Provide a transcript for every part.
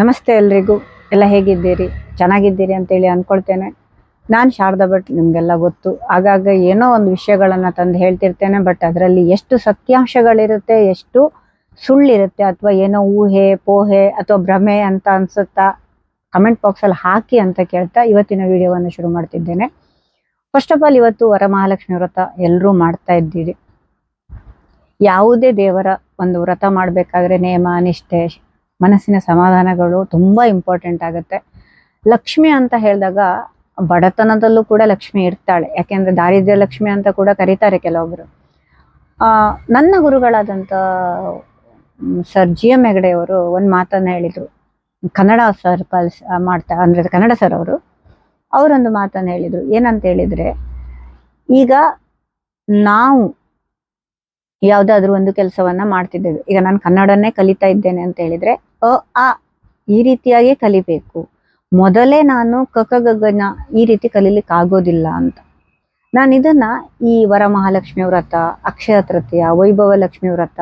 ನಮಸ್ತೆ ಎಲ್ರಿಗೂ. ಎಲ್ಲ ಹೇಗಿದ್ದೀರಿ? ಚೆನ್ನಾಗಿದ್ದೀರಿ ಅಂತೇಳಿ ಅಂದ್ಕೊಳ್ತೇನೆ ನಾನು ಶಾರದಾ ಭಟ್, ನಿಮಗೆಲ್ಲ ಗೊತ್ತು. ಆಗಾಗ ಏನೋ ಒಂದು ವಿಷಯಗಳನ್ನು ತಂದು ಹೇಳ್ತಿರ್ತೇನೆ, ಬಟ್ ಅದರಲ್ಲಿ ಎಷ್ಟು ಸತ್ಯಾಂಶಗಳಿರುತ್ತೆ, ಎಷ್ಟು ಸುಳ್ಳಿರುತ್ತೆ, ಅಥವಾ ಏನೋ ಊಹೆ, ಪೋಹೆ, ಅಥವಾ ಭ್ರಮೆ ಅಂತ ಅನ್ಸುತ್ತಾ, ಕಮೆಂಟ್ ಬಾಕ್ಸಲ್ಲಿ ಹಾಕಿ ಅಂತ ಕೇಳ್ತಾ ಇವತ್ತಿನ ವಿಡಿಯೋವನ್ನು ಶುರು ಮಾಡ್ತಿದ್ದೇನೆ. ಫಸ್ಟ್ ಆಫ್ ಆಲ್ ಇವತ್ತು ವರಮಹಾಲಕ್ಷ್ಮಿ ವ್ರತ ಎಲ್ಲರೂ ಮಾಡ್ತಾ ಇದ್ದೀರಿ. ಯಾವುದೇ ದೇವರ ಒಂದು ವ್ರತ ಮಾಡಬೇಕಾದ್ರೆ ನೇಮ, ನಿಷ್ಠೆ ಮನಸ್ಸಿನ ಸಮಾಧಾನಗಳು ತುಂಬಾ ಇಂಪಾರ್ಟೆಂಟ್ ಆಗುತ್ತೆ. ಲಕ್ಷ್ಮಿ ಅಂತ ಹೇಳಿದಾಗ ಬಡತನದಲ್ಲೂ ಕೂಡ ಲಕ್ಷ್ಮಿ ಇರ್ತಾಳೆ. ಯಾಕೆಂದ್ರೆ ದಾರಿದ್ರ್ಯ ಲಕ್ಷ್ಮಿ ಅಂತ ಕೂಡ ಕರೀತಾರೆ ಕೆಲವೊಬ್ರು. ಆ, ನನ್ನ ಗುರುಗಳಾದಂತ ಸರ್ ಜಿ ಎಂ ಹೆಗಡೆಯವರು ಒಂದು ಮಾತನ್ನ ಹೇಳಿದ್ರು. ಕನ್ನಡ ಸರ್ ಕಲ್ಸ್ ಮಾಡ್ತಾ, ಅಂದ್ರೆ ಕನ್ನಡ ಸರ್ ಅವರು, ಅವರೊಂದು ಮಾತನ್ನ ಹೇಳಿದ್ರು. ಏನಂತ ಹೇಳಿದ್ರೆ, ಈಗ ನಾವು ಯಾವ್ದಾದ್ರು ಒಂದು ಕೆಲಸವನ್ನ ಮಾಡ್ತಿದ್ದೇವೆ. ಈಗ ನಾನು ಕನ್ನಡನ್ನೇ ಕಲಿತಾ ಇದ್ದೇನೆ ಅಂತ ಹೇಳಿದ್ರೆ ಅ ಆ ಈ ರೀತಿಯಾಗಿ ಕಲಿಬೇಕು. ಮೊದಲೇ ನಾನು ಕಕ ಗಗನ ಈ ರೀತಿ ಕಲೀಲಿಕ್ಕೆ ಆಗೋದಿಲ್ಲ ಅಂತ. ನಾನು ಇದನ್ನ ಈ ವರಮಹಾಲಕ್ಷ್ಮಿ ವ್ರತ ಅಕ್ಷಯ ತೃತೀಯ ವೈಭವ ಲಕ್ಷ್ಮಿ ವ್ರತ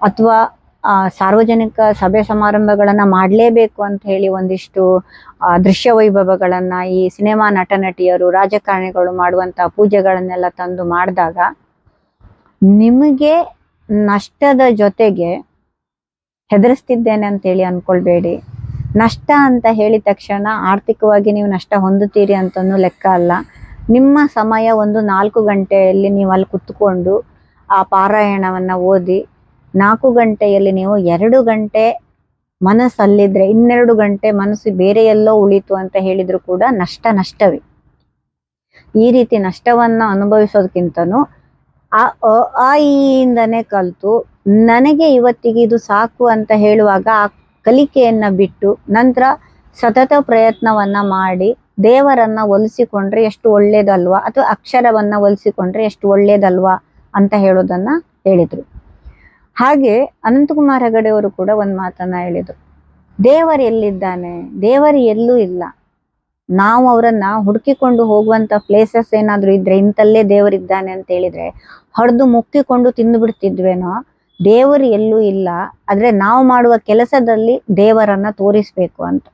ಅಥವಾ ಆ, ಸಾರ್ವಜನಿಕ ಸಭೆ ಸಮಾರಂಭಗಳನ್ನ ಮಾಡಲೇಬೇಕು ಅಂತ ಹೇಳಿ ಒಂದಿಷ್ಟು ದೃಶ್ಯ ವೈಭವಗಳನ್ನ ಈ ಸಿನಿಮಾ ನಟ ನಟಿಯರು ರಾಜಕಾರಣಿಗಳು ಮಾಡುವಂತಹ ಪೂಜೆಗಳನ್ನೆಲ್ಲ ತಂದು ಮಾಡಿದಾಗ ನಿಮಗೆ ನಷ್ಟದ ಜೊತೆಗೆ ಹೆದರಿಸ್ತಿದ್ದೇನೆ ಅಂತೇಳಿ ಅನ್ಕೊಳ್ಬೇಡಿ. ನಷ್ಟ ಅಂತ ಹೇಳಿದ ತಕ್ಷಣ ಆರ್ಥಿಕವಾಗಿ ನೀವು ನಷ್ಟ ಹೊಂದುತ್ತೀರಿ ಅಂತನೂ ಲೆಕ್ಕ ಅಲ್ಲ. ನಿಮ್ಮ ಸಮಯ ಒಂದು ನಾಲ್ಕು ಗಂಟೆಯಲ್ಲಿ ನೀವು ಅಲ್ಲಿ ಕುತ್ಕೊಂಡು ಆ ಪಾರಾಯಣವನ್ನು ಓದಿ, ನಾಲ್ಕು ಗಂಟೆಯಲ್ಲಿ ನೀವು ಎರಡು ಗಂಟೆ ಮನಸ್ಸಲ್ಲಿದ್ರೆ, ಇನ್ನೆರಡು ಗಂಟೆ ಮನಸ್ಸು ಬೇರೆ ಎಲ್ಲೋ ಉಳಿತು ಅಂತ ಹೇಳಿದ್ರು ಕೂಡ ನಷ್ಟ ನಷ್ಟವೇ. ಈ ರೀತಿ ನಷ್ಟವನ್ನ ಅನುಭವಿಸೋದಕ್ಕಿಂತನೂ ಆ ಅ, ಆ ಇ ಇಂದನೇ ಕಲ್ತು. ನನಗೆ ಇವತ್ತಿಗೆ ಇದು ಸಾಕು ಅಂತ ಹೇಳುವಾಗ ಆ ಕಲಿಕೆಯನ್ನ ಬಿಟ್ಟು ನಂತರ ಸತತ ಪ್ರಯತ್ನವನ್ನ ಮಾಡಿ ದೇವರನ್ನ ಒಲಿಸಿಕೊಂಡ್ರೆ ಎಷ್ಟು ಒಳ್ಳೇದಲ್ವಾ? ಅಥವಾ ಅಕ್ಷರವನ್ನ ಒಲಿಸಿಕೊಂಡ್ರೆ ಎಷ್ಟು ಒಳ್ಳೇದಲ್ವಾ? ಅಂತ ಹೇಳೋದನ್ನ ಹೇಳಿದ್ರು. ಹಾಗೆ ಅನಂತಕುಮಾರ್ ಹೆಗಡೆಯವರು ಕೂಡ ಒಂದು ಮಾತನ್ನ ಹೇಳಿದ್ರು. ದೇವರು ಎಲ್ಲಿದ್ದಾನೆ? ದೇವರು ಎಲ್ಲೂ ಇಲ್ಲ. ನಾವು ಅವರನ್ನ ಹುಡುಕಿಕೊಂಡು ಹೋಗುವಂತ ಪ್ಲೇಸಸ್ ಏನಾದ್ರು ಇದ್ರೆ ಇಂತಲ್ಲೇ ದೇವರಿದ್ದಾನೆ ಅಂತ ಹೇಳಿದ್ರೆ ಹೊಡೆದು ಮುಕ್ಕಿಕೊಂಡು ತಿಂದು ಬಿಡ್ತಿದ್ವೇನೋ, ದೇವರು ಎಲ್ಲೂ ಇಲ್ಲ, ಆದ್ರೆ ನಾವು ಮಾಡುವ ಕೆಲಸದಲ್ಲಿ ದೇವರನ್ನ ತೋರಿಸ್ಬೇಕು ಅಂತ.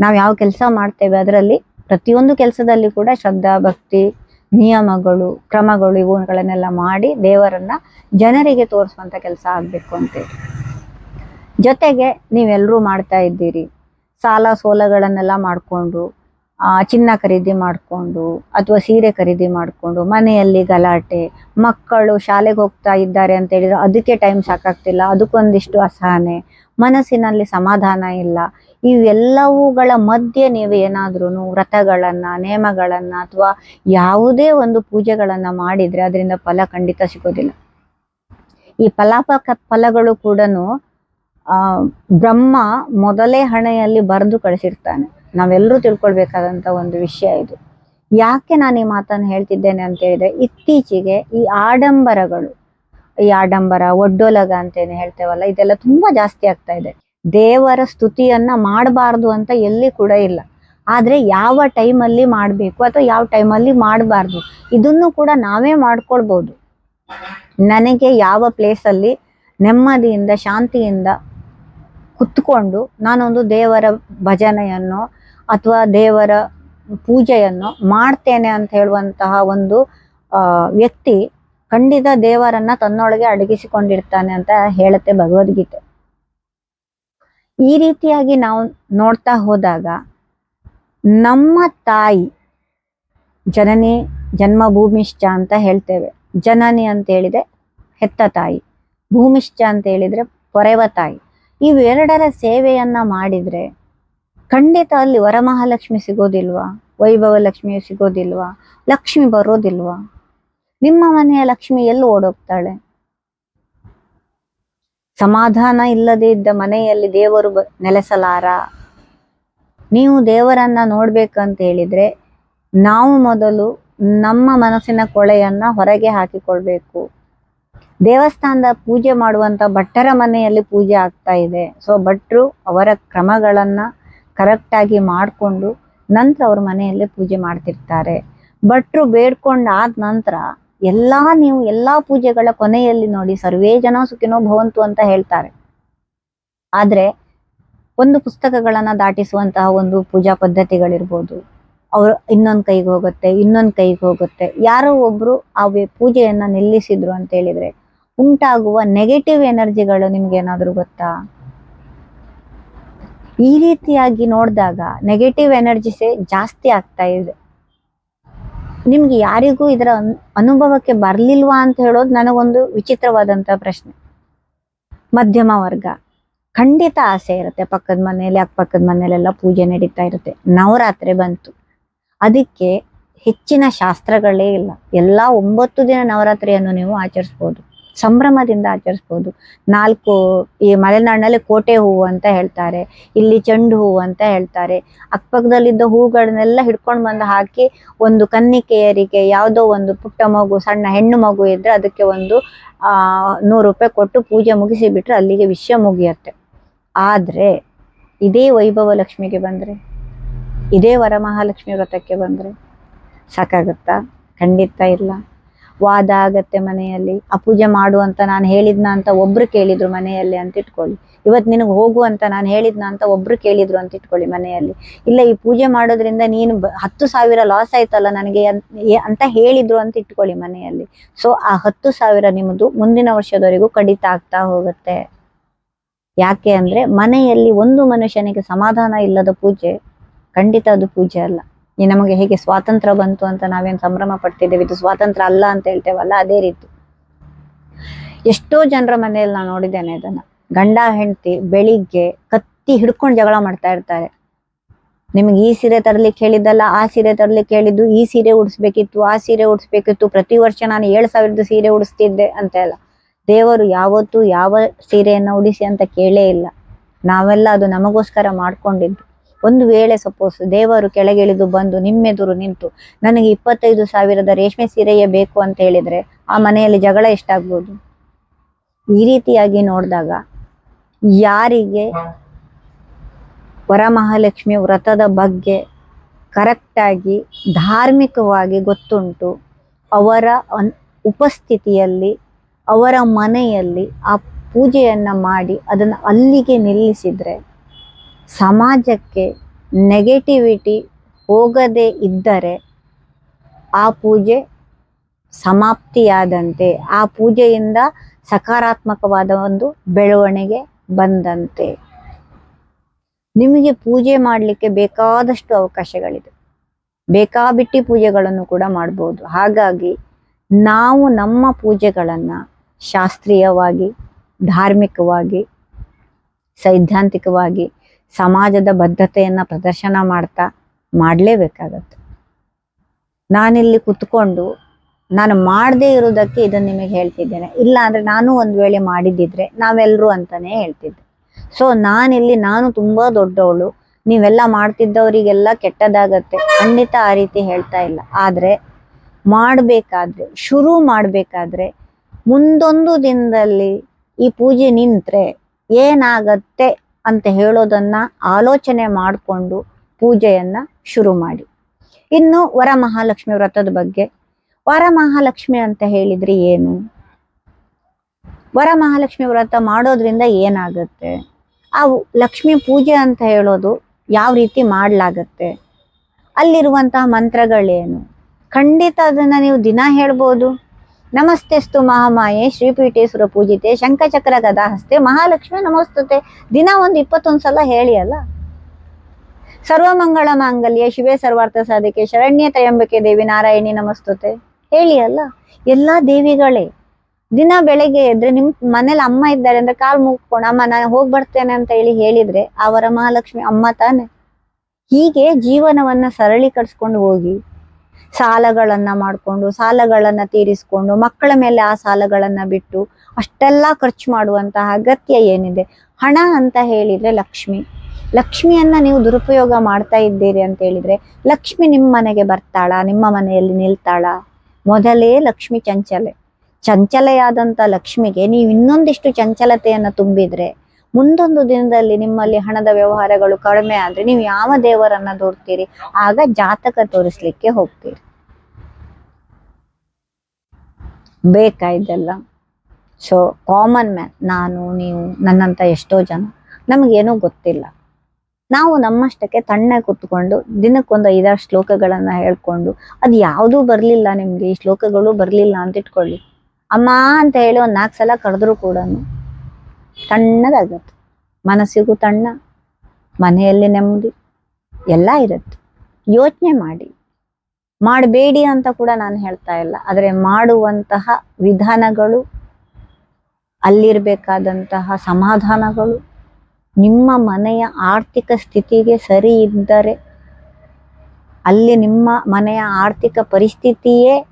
ನಾವು ಯಾವ ಕೆಲಸ ಮಾಡ್ತೇವೆ ಅದರಲ್ಲಿ ಪ್ರತಿಯೊಂದು ಕೆಲಸದಲ್ಲಿ ಕೂಡ ಶ್ರದ್ಧಾ, ಭಕ್ತಿ, ನಿಯಮಗಳು, ಕ್ರಮಗಳು ಇವುಗಳನ್ನೆಲ್ಲ ಮಾಡಿ ದೇವರನ್ನ ಜನರಿಗೆ ತೋರಿಸುವಂತ ಕೆಲಸ ಆಗ್ಬೇಕು ಅಂತೇಳಿ ಜೊತೆಗೆ ನೀವೆಲ್ಲರೂ ಮಾಡ್ತಾ ಇದ್ದೀರಿ. ಸಾಲ ಸೋಲಗಳನ್ನೆಲ್ಲ ಮಾಡಿಕೊಂಡು ಚಿನ್ನ ಖರೀದಿ ಮಾಡಿಕೊಂಡು ಅಥವಾ ಸೀರೆ ಖರೀದಿ ಮಾಡಿಕೊಂಡು ಮನೆಯಲ್ಲಿ ಗಲಾಟೆ, ಮಕ್ಕಳು ಶಾಲೆಗೆ ಹೋಗ್ತಾ ಇದ್ದಾರೆ ಅಂತ ಹೇಳಿದ್ರೆ ಅದಕ್ಕೆ ಟೈಮ್ ಸಾಕಾಗ್ತಿಲ್ಲ ಅದಕ್ಕೊಂದಿಷ್ಟು ಅಸಹನೆ, ಮನಸ್ಸಿನಲ್ಲಿ ಸಮಾಧಾನ ಇಲ್ಲ. ಇವೆಲ್ಲವುಗಳ ಮಧ್ಯೆ ನೀವು ಏನಾದ್ರೂ ವ್ರತಗಳನ್ನ, ನೇಮಗಳನ್ನ ಅಥವಾ ಯಾವುದೇ ಒಂದು ಪೂಜೆಗಳನ್ನ ಮಾಡಿದ್ರೆ ಅದರಿಂದ ಫಲ ಖಂಡಿತ ಸಿಗೋದಿಲ್ಲ. ಈ ಫಲಾಪ ಫಲಗಳು ಕೂಡ ಆ ಬ್ರಹ್ಮ ಮೊದಲೇ ಹಣೆಯಲ್ಲಿ ಬರೆದು ಕಳಿಸಿರ್ತಾನೆ. ನಾವೆಲ್ಲರೂ ತಿಳ್ಕೊಳ್ಬೇಕಾದಂತ ಒಂದು ವಿಷಯ ಇದು. ಯಾಕೆ ನಾನು ಈ ಮಾತನ್ನು ಹೇಳ್ತಿದ್ದೇನೆ ಅಂತ ಹೇಳಿದ್ರೆ, ಇತ್ತೀಚೆಗೆ ಈ ಆಡಂಬರಗಳು, ಈ ಆಡಂಬರ, ಒಡ್ಡೋಲಗ ಅಂತೇನು ಹೇಳ್ತೇವಲ್ಲ, ಇದೆಲ್ಲ ತುಂಬಾ ಜಾಸ್ತಿ ಆಗ್ತಾ ಇದೆ. ದೇವರ ಸ್ತುತಿಯನ್ನ ಮಾಡಬಾರ್ದು ಅಂತ ಎಲ್ಲಿ ಕೂಡ ಇಲ್ಲ. ಆದ್ರೆ ಯಾವ ಟೈಮಲ್ಲಿ ಮಾಡಬೇಕು ಅಥವಾ ಯಾವ ಟೈಮಲ್ಲಿ ಮಾಡಬಾರ್ದು, ಇದನ್ನು ಕೂಡ ನಾವೇ ಮಾಡ್ಕೊಳ್ಬಹುದು ನನಗೆ ಯಾವ ಪ್ಲೇಸಲ್ಲಿ ನೆಮ್ಮದಿಯಿಂದ, ಶಾಂತಿಯಿಂದ ಕುತ್ಕೊಂಡು ನಾನೊಂದು ದೇವರ ಭಜನೆಯನ್ನು ಅಥವಾ ದೇವರ ಪೂಜೆಯನ್ನು ಮಾಡ್ತೇನೆ ಅಂತ ಹೇಳುವಂತಹ ಒಂದು ವ್ಯಕ್ತಿ ಖಂಡಿತ ದೇವರನ್ನ ತನ್ನೊಳಗೆ ಅಡಗಿಸಿಕೊಂಡಿರ್ತಾನೆ ಅಂತ ಹೇಳುತ್ತೆ ಭಗವದ್ಗೀತೆ. ಈ ರೀತಿಯಾಗಿ ನಾವು ನೋಡ್ತಾ ಹೋದಾಗ ನಮ್ಮ ತಾಯಿ ಜನನಿ ಜನ್ಮಭೂಮಿಶ್ಚ ಅಂತ ಹೇಳ್ತೇವೆ. ಜನನಿ ಅಂತ ಹೇಳಿದ್ರೆ ಹೆತ್ತ ತಾಯಿ, ಭೂಮಿಶ್ಚ ಅಂತ ಹೇಳಿದ್ರೆ ಪೊರೆವ ತಾಯಿ. ಇವೆರಡರ ಸೇವೆಯನ್ನ ಮಾಡಿದ್ರೆ ಖಂಡಿತ ಅಲ್ಲಿ ವರಮಹಾಲಕ್ಷ್ಮಿ ಸಿಗೋದಿಲ್ವಾ? ವೈಭವ ಲಕ್ಷ್ಮಿ ಸಿಗೋದಿಲ್ವಾ? ಲಕ್ಷ್ಮಿ ಬರೋದಿಲ್ವಾ? ನಿಮ್ಮ ಮನೆಯ ಲಕ್ಷ್ಮಿ ಎಲ್ಲಿ ಓಡೋಗ್ತಾಳೆ? ಸಮಾಧಾನ ಇಲ್ಲದೆ ಇದ್ದ ಮನೆಯಲ್ಲಿ ದೇವರು ನೆಲೆಸಲಾರ? ನೀವು ದೇವರನ್ನ ನೋಡ್ಬೇಕಂತ ಹೇಳಿದ್ರೆ ನಾವು ಮೊದಲು ನಮ್ಮ ಮನಸ್ಸಿನ ಕೊಳೆಯನ್ನ ಹೊರಗೆ ಹಾಕಿಕೊಳ್ಬೇಕು. ದೇವಸ್ಥಾನದ ಪೂಜೆ ಮಾಡುವಂತ ಭಟ್ಟರ ಮನೆಯಲ್ಲಿ ಪೂಜೆ ಆಗ್ತಾ ಇದೆ. ಸೊ ಭಟ್ರು ಅವರ ಕ್ರಮಗಳನ್ನ ಕರೆಕ್ಟ್ ಆಗಿ ಮಾಡಿಕೊಂಡು ನಂತರ ಅವ್ರ ಮನೆಯಲ್ಲಿ ಪೂಜೆ ಮಾಡ್ತಿರ್ತಾರೆ. ಭಟ್ರು ಬೇಡ್ಕೊಂಡಾದ ನಂತರ ಎಲ್ಲಾ ನೀವು ಎಲ್ಲಾ ಪೂಜೆಗಳ ಕೊನೆಯಲ್ಲಿ ನೋಡಿ ಸರ್ವೇ ಜನ ಸುಖಿನೋ ಭವಂತು ಅಂತ ಹೇಳ್ತಾರೆ. ಆದ್ರೆ ಒಂದು ಪುಸ್ತಕಗಳನ್ನ ದಾಟಿಸುವಂತಹ ಒಂದು ಪೂಜಾ ಪದ್ಧತಿಗಳಿರ್ಬೋದು. ಅವ್ರು ಇನ್ನೊಂದ್ ಕೈಗೆ ಹೋಗುತ್ತೆ, ಇನ್ನೊಂದ್ ಕೈಗೆ ಹೋಗುತ್ತೆ. ಯಾರೋ ಒಬ್ರು ಆ ಪೂಜೆಯನ್ನ ನಿಲ್ಲಿಸಿದ್ರು ಅಂತ ಹೇಳಿದ್ರೆ ಉಂಟಾಗುವ ನೆಗೆಟಿವ್ ಎನರ್ಜಿಗಳು ನಿಮ್ಗೆ ಏನಾದ್ರು ಗೊತ್ತಾ? ಈ ರೀತಿಯಾಗಿ ನೋಡಿದಾಗ ನೆಗೆಟಿವ್ ಎನರ್ಜಿಸೇ ಜಾಸ್ತಿ ಆಗ್ತಾ ಇದೆ. ನಿಮ್ಗೆ ಯಾರಿಗೂ ಇದರ ಅನುಭವಕ್ಕೆ ಬರ್ಲಿಲ್ವಾ ಅಂತ ಹೇಳೋದು ನನಗೊಂದು ವಿಚಿತ್ರವಾದಂತ ಪ್ರಶ್ನೆ. ಮಧ್ಯಮ ವರ್ಗ. ಖಂಡಿತ ಆಸೆ ಇರುತ್ತೆ. ಪಕ್ಕದ ಮನೆಯಲ್ಲಿ, ಅಕ್ಕಪಕ್ಕದ ಮನೆಯಲ್ಲೆಲ್ಲ ಪೂಜೆ ನಡೀತಾ ಇರುತ್ತೆ. ನವರಾತ್ರಿ ಬಂತು. ಅದಕ್ಕೆ ಹೆಚ್ಚಿನ ಶಾಸ್ತ್ರಗಳೇ ಇಲ್ಲ. ಎಲ್ಲಾ ಒಂಬತ್ತು ದಿನ ನವರಾತ್ರಿಯನ್ನು ನೀವು ಆಚರಿಸ್ಬೋದು. ಸಂಭ್ರಮದಿಂದ ಆಚರಿಸ್ಬೋದು. ನಾಲ್ಕು, ಈ ಮಲೆನಾಡಿನಲ್ಲಿ ಕೋಟೆ ಹೂವು ಅಂತ ಹೇಳ್ತಾರೆ, ಇಲ್ಲಿ ಚೆಂಡು ಹೂವು ಅಂತ ಹೇಳ್ತಾರೆ. ಅಕ್ಕಪಕ್ಕದಲ್ಲಿದ್ದ ಹೂಗಳನ್ನೆಲ್ಲ ಹಿಡ್ಕೊಂಡು ಬಂದು ಹಾಕಿ ಒಂದು ಕನ್ನಿಕೆಯರಿಗೆ ಯಾವುದೋ ಒಂದು ಪುಟ್ಟ ಮಗು, ಸಣ್ಣ ಹೆಣ್ಣು ಮಗು ಇದ್ರೆ ಅದಕ್ಕೆ ಒಂದು ನೂರು ರೂಪಾಯಿ ಕೊಟ್ಟು ಪೂಜೆ ಮುಗಿಸಿ ಬಿಟ್ರೆ ಅಲ್ಲಿಗೆ ವಿಷಯ ಮುಗಿಯತ್ತೆ. ಆದ್ರೆ ಇದೇ ವೈಭವ ಲಕ್ಷ್ಮಿಗೆ ಬಂದ್ರೆ, ಇದೇ ವರಮಹಾಲಕ್ಷ್ಮಿ ವ್ರತಕ್ಕೆ ಬಂದ್ರೆ ಸಾಕಾಗುತ್ತಾ? ಖಂಡಿತ ಇಲ್ಲ. ವಾದ ಆಗತ್ತೆ ಮನೆಯಲ್ಲಿ, ಆ ಪೂಜೆ ಮಾಡು ಅಂತ ನಾನು ಹೇಳಿದ್ನ ಅಂತ ಒಬ್ರು ಕೇಳಿದ್ರು ಮನೆಯಲ್ಲಿ ಅಂತ ಇಟ್ಕೊಳ್ಳಿ. ಇವತ್ ನಿನಗೆ ಹೋಗು ಅಂತ ನಾನು ಹೇಳಿದ್ನ ಅಂತ ಒಬ್ರು ಕೇಳಿದ್ರು ಅಂತ ಇಟ್ಕೊಳ್ಳಿ ಮನೆಯಲ್ಲಿ. ಇಲ್ಲ, ಈ ಪೂಜೆ ಮಾಡೋದ್ರಿಂದ ನೀನು ಹತ್ತು ಸಾವಿರ ಲಾಸ್ ಆಯ್ತಲ್ಲ ನನಗೆ ಅಂತ ಹೇಳಿದ್ರು ಅಂತ ಇಟ್ಕೊಳ್ಳಿ ಮನೆಯಲ್ಲಿ. ಸೊ ಆ ಹತ್ತು ಸಾವಿರ ನಿಮ್ಮದು ಮುಂದಿನ ವರ್ಷದವರೆಗೂ ಕಡಿತ ಆಗ್ತಾ ಹೋಗುತ್ತೆ. ಯಾಕೆ ಅಂದ್ರೆ ಮನೆಯಲ್ಲಿ ಒಂದು ಮನುಷ್ಯನಿಗೆ ಸಮಾಧಾನ ಇಲ್ಲದ ಪೂಜೆ ಖಂಡಿತ ಅದು ಪೂಜೆ ಅಲ್ಲ. ಈ ನಮಗೆ ಹೇಗೆ ಸ್ವಾತಂತ್ರ್ಯ ಬಂತು ಅಂತ ನಾವೇನು ಸಂಭ್ರಮ ಪಡ್ತಿದ್ದೇವೆ, ಇದು ಸ್ವಾತಂತ್ರ್ಯ ಅಲ್ಲ ಅಂತ ಹೇಳ್ತೇವಲ್ಲ, ಅದೇ ರೀತಿ. ಎಷ್ಟೋ ಜನರ ಮನೆಯಲ್ಲಿ ನಾನು ನೋಡಿದ್ದೇನೆ ಇದನ್ನ. ಗಂಡ, ಹೆಂಡತಿ, ಬೆಳಿಗ್ಗೆ ಕತ್ತಿ ಹಿಡ್ಕೊಂಡು ಜಗಳ ಮಾಡ್ತಾ ಇರ್ತಾರೆ. ನಿಮ್ಗೆ ಈ ಸೀರೆ ತರ್ಲಿಕ್ಕೆ ಹೇಳಿದ್ದಲ್ಲ, ಆ ಸೀರೆ ತರ್ಲಿಕ್ಕೆ ಹೇಳಿದ್ದು, ಈ ಸೀರೆ ಉಡಿಸ್ಬೇಕಿತ್ತು, ಆ ಸೀರೆ ಉಡಿಸ್ಬೇಕಿತ್ತು, ಪ್ರತಿ ವರ್ಷ ನಾನು ಏಳು ಸಾವಿರದ ಸೀರೆ ಉಡಿಸ್ತಿದ್ದೆ ಅಂತ ಎಲ್ಲ. ದೇವರು ಯಾವತ್ತೂ ಯಾವ ಸೀರೆಯನ್ನ ಉಡಿಸಿ ಅಂತ ಕೇಳೇ ಇಲ್ಲ. ನಾವೆಲ್ಲ ಅದು ನಮಗೋಸ್ಕರ ಮಾಡ್ಕೊಂಡಿದ್ದು. ಒಂದು ವೇಳೆ ಸಪೋಸ್ ದೇವರು ಕೆಳಗಿಳಿದು ಬಂದು ನಿಮ್ಮೆದುರು ನಿಂತು, ನನಗೆ ಇಪ್ಪತ್ತೈದು ಸಾವಿರದ ರೇಷ್ಮೆ ಸೀರೆಯೇ ಬೇಕು ಅಂತ ಹೇಳಿದ್ರೆ ಆ ಮನೆಯಲ್ಲಿ ಜಗಳ ಎಷ್ಟಾಗ್ಬೋದು? ಈ ರೀತಿಯಾಗಿ ನೋಡಿದಾಗ ಯಾರಿಗೆ ವರಮಹಾಲಕ್ಷ್ಮಿ ವ್ರತದ ಬಗ್ಗೆ ಕರೆಕ್ಟಾಗಿ ಧಾರ್ಮಿಕವಾಗಿ ಗೊತ್ತುಂಟು, ಅವರ ಉಪಸ್ಥಿತಿಯಲ್ಲಿ, ಅವರ ಮನೆಯಲ್ಲಿ ಆ ಪೂಜೆಯನ್ನ ಮಾಡಿ ಅದನ್ನು ಅಲ್ಲಿಗೆ ನಿಲ್ಲಿಸಿದ್ರೆ ಸಮಾಜಕ್ಕೆ ನೆಗೆಟಿವಿಟಿ ಹೋಗದೇ ಇದ್ದರೆ ಆ ಪೂಜೆ ಸಮಾಪ್ತಿಯಾದಂತೆ, ಆ ಪೂಜೆಯಿಂದ ಸಕಾರಾತ್ಮಕವಾದ ಒಂದು ಬೆಳವಣಿಗೆ ಬಂದಂತೆ. ನಿಮಗೆ ಪೂಜೆ ಮಾಡಲಿಕ್ಕೆ ಬೇಕಾದಷ್ಟು ಅವಕಾಶಗಳಿದೆ. ಬೇಕಾಬಿಟ್ಟಿ ಪೂಜೆಗಳನ್ನು ಕೂಡ ಮಾಡ್ಬೋದು. ಹಾಗಾಗಿ ನಾವು ನಮ್ಮ ಪೂಜೆಗಳನ್ನು ಶಾಸ್ತ್ರೀಯವಾಗಿ, ಧಾರ್ಮಿಕವಾಗಿ, ಸೈದ್ಧಾಂತಿಕವಾಗಿ ಸಮಾಜದ ಬದ್ಧತೆಯನ್ನ ಪ್ರದರ್ಶನ ಮಾಡ್ತಾ ಮಾಡಲೇಬೇಕಾಗತ್ತೆ. ನಾನಿಲ್ಲಿ ಕುತ್ಕೊಂಡು ನಾನು ಮಾಡದೇ ಇರೋದಕ್ಕೆ ಇದನ್ನು ನಿಮಗೆ ಹೇಳ್ತಿದ್ದೇನೆ. ಇಲ್ಲ ಅಂದ್ರೆ ನಾನು ಒಂದು ವೇಳೆ ಮಾಡಿದ್ದಿದ್ರೆ ನಾವೆಲ್ಲರೂ ಅಂತಾನೆ ಹೇಳ್ತಿದ್ದೆ. ಸೊ ನಾನಿಲ್ಲಿ ನಾನು ತುಂಬಾ ದೊಡ್ಡವಳು. ನೀವೆಲ್ಲ ಮಾಡ್ತಿದ್ದವರಿಗೆಲ್ಲ ಕೆಟ್ಟದಾಗತ್ತೆ. ಖಂಡಿತ ಆ ರೀತಿ ಹೇಳ್ತಾ ಇಲ್ಲ. ಆದ್ರೆ ಮಾಡಬೇಕಾದ್ರೆ, ಶುರು ಮಾಡಬೇಕಾದ್ರೆ ಮುಂದೊಂದು ದಿನದಲ್ಲಿ ಈ ಪೂಜೆ ನಿಂತರೆ ಏನಾಗತ್ತೆ ಅಂತ ಹೇಳೋದನ್ನ ಆಲೋಚನೆ ಮಾಡಿಕೊಂಡು ಪೂಜೆಯನ್ನ ಶುರು ಮಾಡಿ. ಇನ್ನು ವರಮಹಾಲಕ್ಷ್ಮಿ ವ್ರತದ ಬಗ್ಗೆ. ವರಮಹಾಲಕ್ಷ್ಮಿ ಅಂತ ಹೇಳಿದ್ರೆ ಏನು? ವರಮಹಾಲಕ್ಷ್ಮಿ ವ್ರತ ಮಾಡೋದ್ರಿಂದ ಏನಾಗುತ್ತೆ? ಆ ಲಕ್ಷ್ಮಿ ಪೂಜೆ ಅಂತ ಹೇಳೋದು ಯಾವ ರೀತಿ ಮಾಡ್ಲಾಗತ್ತೆ? ಅಲ್ಲಿರುವಂತಹ ಮಂತ್ರಗಳೇನು? ಖಂಡಿತ ಅದನ್ನ ನೀವು ದಿನ ಹೇಳ್ಬೋದು. ನಮಸ್ತೆಸ್ತು ಮಹಾಮಾಯೆ ಶ್ರೀಪೀಠೇಶ್ವರ ಪೂಜಿತೆ ಶಂಖಚಕ್ರ ಗದಾಹಸ್ತೆ, ಮಹಾಲಕ್ಷ್ಮಿ ನಮಸ್ತುತೆ. ದಿನ ಒಂದು ಇಪ್ಪತ್ತೊಂದು ಸಲ ಹೇಳಿ ಅಲ್ಲ? ಸರ್ವಮಂಗಳ ಮಾಂಗಲ್ಯ, ಶಿವೇ ಸರ್ವಾರ್ಥ ಸಾಧಿಕೆ, ಶರಣ್ಯ ತ್ರಯಂಬಿಕೆ ದೇವಿ ನಾರಾಯಣಿ ನಮಸ್ತುತೆ. ಹೇಳಿ ಅಲ್ಲ? ಎಲ್ಲಾ ದೇವಿಗಳೇ, ದಿನ ಬೆಳಗ್ಗೆ ಎದ್ರೆ ನಿಮ್ ಮನೇಲಿ ಅಮ್ಮ ಇದ್ದಾರೆ ಅಂದ್ರೆ ಕಾಲ್ ಮುಗ್ಕೊಂಡು, ಅಮ್ಮ ನಾನು ಹೋಗ್ ಬರ್ತೇನೆ ಅಂತ ಹೇಳಿ ಹೇಳಿದ್ರೆ, ಅವರ ಮಹಾಲಕ್ಷ್ಮಿ ಅಮ್ಮ ತಾನೆ? ಹೀಗೆ ಜೀವನವನ್ನ ಸರಳೀಕರಿಸ್ಕೊಂಡು ಹೋಗಿ ಸಾಲಗಳನ್ನ ಮಾಡ್ಕೊಂಡು, ಸಾಲಗಳನ್ನ ತೀರಿಸ್ಕೊಂಡು, ಮಕ್ಕಳ ಮೇಲೆ ಆ ಸಾಲಗಳನ್ನ ಬಿಟ್ಟು ಅಷ್ಟೆಲ್ಲ ಖರ್ಚು ಮಾಡುವಂತಹ ಅಗತ್ಯ ಏನಿದೆ? ಹಣ ಅಂತ ಹೇಳಿದ್ರೆ ಲಕ್ಷ್ಮಿ. ಲಕ್ಷ್ಮಿಯನ್ನ ನೀವು ದುರುಪಯೋಗ ಮಾಡ್ತಾ ಇದ್ದೀರಿ ಅಂತ ಹೇಳಿದ್ರೆ ಲಕ್ಷ್ಮಿ ನಿಮ್ಮ ಮನೆಗೆ ಬರ್ತಾಳ, ನಿಮ್ಮ ಮನೆಯಲ್ಲಿ ನಿಲ್ತಾಳ? ಮೊದಲೇ ಲಕ್ಷ್ಮಿ ಚಂಚಲೆ. ಚಂಚಲೆಯಾದಂತ ಲಕ್ಷ್ಮಿಗೆ ನೀವು ಇನ್ನೊಂದಿಷ್ಟು ಚಂಚಲತೆಯನ್ನ ತುಂಬಿದ್ರೆ ಮುಂದೊಂದು ದಿನದಲ್ಲಿ ನಿಮ್ಮಲ್ಲಿ ಹಣದ ವ್ಯವಹಾರಗಳು ಕಡಿಮೆ ಆದ್ರೆ ನೀವು ಯಾವ ದೇವರನ್ನ ದೂಡ್ತೀರಿ ಆಗ ಜಾತಕ ತೋರಿಸ್ಲಿಕ್ಕೆ ಹೋಗ್ತೀರಿ. ಬೇಕಾಯ್ದಲ್ಲ. ಸೊ ಕಾಮನ್ ಮ್ಯಾನ್ ನಾನು, ನೀವು, ನನ್ನಂತ ಎಷ್ಟೋ ಜನ. ನಮಗೇನು ಗೊತ್ತಿಲ್ಲ. ನಾವು ನಮ್ಮಷ್ಟಕ್ಕೆ ತಣ್ಣ ಕುತ್ಕೊಂಡು ದಿನಕ್ಕೊಂದು ಐದಾರು ಶ್ಲೋಕಗಳನ್ನ ಹೇಳ್ಕೊಂಡು ಅದು ಯಾವುದೂ ಬರಲಿಲ್ಲ ನಿಮ್ಗೆ, ಈ ಶ್ಲೋಕಗಳು ಬರಲಿಲ್ಲ ಅಂತ ಇಟ್ಕೊಳ್ಳಿ. ಅಮ್ಮ ಅಂತ ಹೇಳಿ ಒಂದು ನಾಲ್ಕು ಸಲ ಕರೆದ್ರು ಕೂಡ ತಣ್ಣಗಾಗತ್ತೆ. ಮನಸ್ಸಿಗೂ ತಣ್ಣ, ಮನೆಯಲ್ಲಿ ನೆಮ್ಮದಿ, ಎಲ್ಲ ಇರುತ್ತೆ. ಯೋಚನೆ ಮಾಡಿ. ಮಾಡಬೇಡಿ ಅಂತ ಕೂಡ ನಾನು ಹೇಳ್ತಾ ಇಲ್ಲ. ಆದರೆ ಮಾಡುವಂತಹ ವಿಧಾನಗಳು, ಅಲ್ಲಿರಬೇಕಾದಂತಹ ಸಮಾಧಾನಗಳು, ನಿಮ್ಮ ಮನೆಯ ಆರ್ಥಿಕ ಸ್ಥಿತಿಗೆ ಸರಿ ಇದ್ದರೆ, ಅಲ್ಲಿ ನಿಮ್ಮ ಮನೆಯ ಆರ್ಥಿಕ ಪರಿಸ್ಥಿತಿಯೇ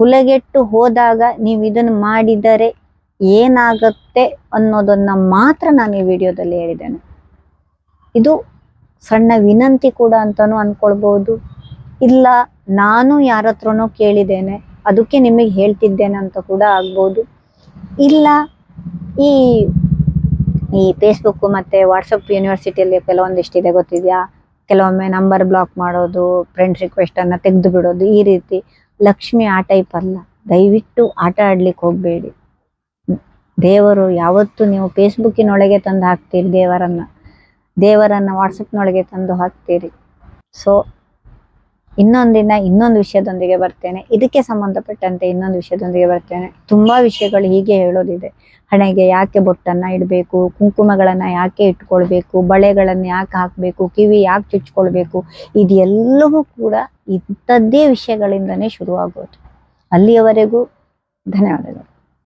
ಕುಲಗೆಟ್ಟು ಹೋದಾಗ ನೀವು ಇದನ್ನು ಮಾಡಿದರೆ ಏನಾಗುತ್ತೆ ಅನ್ನೋದನ್ನ ಮಾತ್ರ ನಾನು ಈ ವಿಡಿಯೋದಲ್ಲಿ ಹೇಳಿದ್ದೇನೆ. ಇದು ಸಣ್ಣ ವಿನಂತಿ ಕೂಡ ಅಂತಾನು ಅನ್ಕೊಳ್ಬಹುದು ಇಲ್ಲ, ನಾನು ಯಾರ ಕೇಳಿದ್ದೇನೆ, ಅದಕ್ಕೆ ನಿಮಗೆ ಹೇಳ್ತಿದ್ದೇನೆ ಅಂತ ಕೂಡ ಆಗ್ಬೋದು. ಇಲ್ಲ, ಈ ಈ ಫೇಸ್ಬುಕ್ ಮತ್ತೆ ವಾಟ್ಸಪ್ ಯೂನಿವರ್ಸಿಟಿಯಲ್ಲಿ ಕೆಲವೊಂದಿಷ್ಟಿದೆ ಗೊತ್ತಿದೆಯಾ? ಕೆಲವೊಮ್ಮೆ ನಂಬರ್ ಬ್ಲಾಕ್ ಮಾಡೋದು ಫ್ರೆಂಡ್ ರಿಕ್ವೆಸ್ಟ್ ಅನ್ನ ತೆಗೆದು ಬಿಡೋದು, ಈ ರೀತಿ. ಲಕ್ಷ್ಮಿ ಆ ಟೈಪ್ ಅಲ್ಲ. ದಯವಿಟ್ಟು ಆಟ ಆಡ್ಲಿಕ್ಕೆ ಹೋಗಬೇಡಿ. ದೇವರು ಯಾವತ್ತು ನೀವು ಫೇಸ್ಬುಕ್ಕಿನೊಳಗೆ ತಂದು ಹಾಕ್ತೀರಿ ದೇವರನ್ನ. ದೇವರನ್ನ ವಾಟ್ಸಪ್ನೊಳಗೆ ತಂದು ಹಾಕ್ತೀರಿ. ಸೊ ಇನ್ನೊಂದಿನ ಇನ್ನೊಂದು ವಿಷಯದೊಂದಿಗೆ ಬರ್ತೇನೆ. ಇದಕ್ಕೆ ಸಂಬಂಧಪಟ್ಟಂತೆ ಇನ್ನೊಂದು ವಿಷಯದೊಂದಿಗೆ ಬರ್ತೇನೆ. ತುಂಬಾ ವಿಷಯಗಳು ಹೀಗೆ ಹೇಳೋದಿದೆ. ಹಣೆಗೆ ಯಾಕೆ ಬೊಟ್ಟನ್ನ ಇಡಬೇಕು? ಕುಂಕುಮಗಳನ್ನ ಯಾಕೆ ಇಟ್ಕೊಳ್ಬೇಕು? ಬಳೆಗಳನ್ನ ಯಾಕೆ ಹಾಕಬೇಕು? ಕಿವಿ ಯಾಕೆ ಚುಚ್ಕೊಳ್ಬೇಕು? ಇದೆಲ್ಲವೂ ಕೂಡ ಇಂಥದ್ದೇ ವಿಷಯಗಳಿಂದನೇ ಶುರುವಾಗೋದು. ಅಲ್ಲಿಯವರೆಗೂ ಧನ್ಯವಾದಗಳು.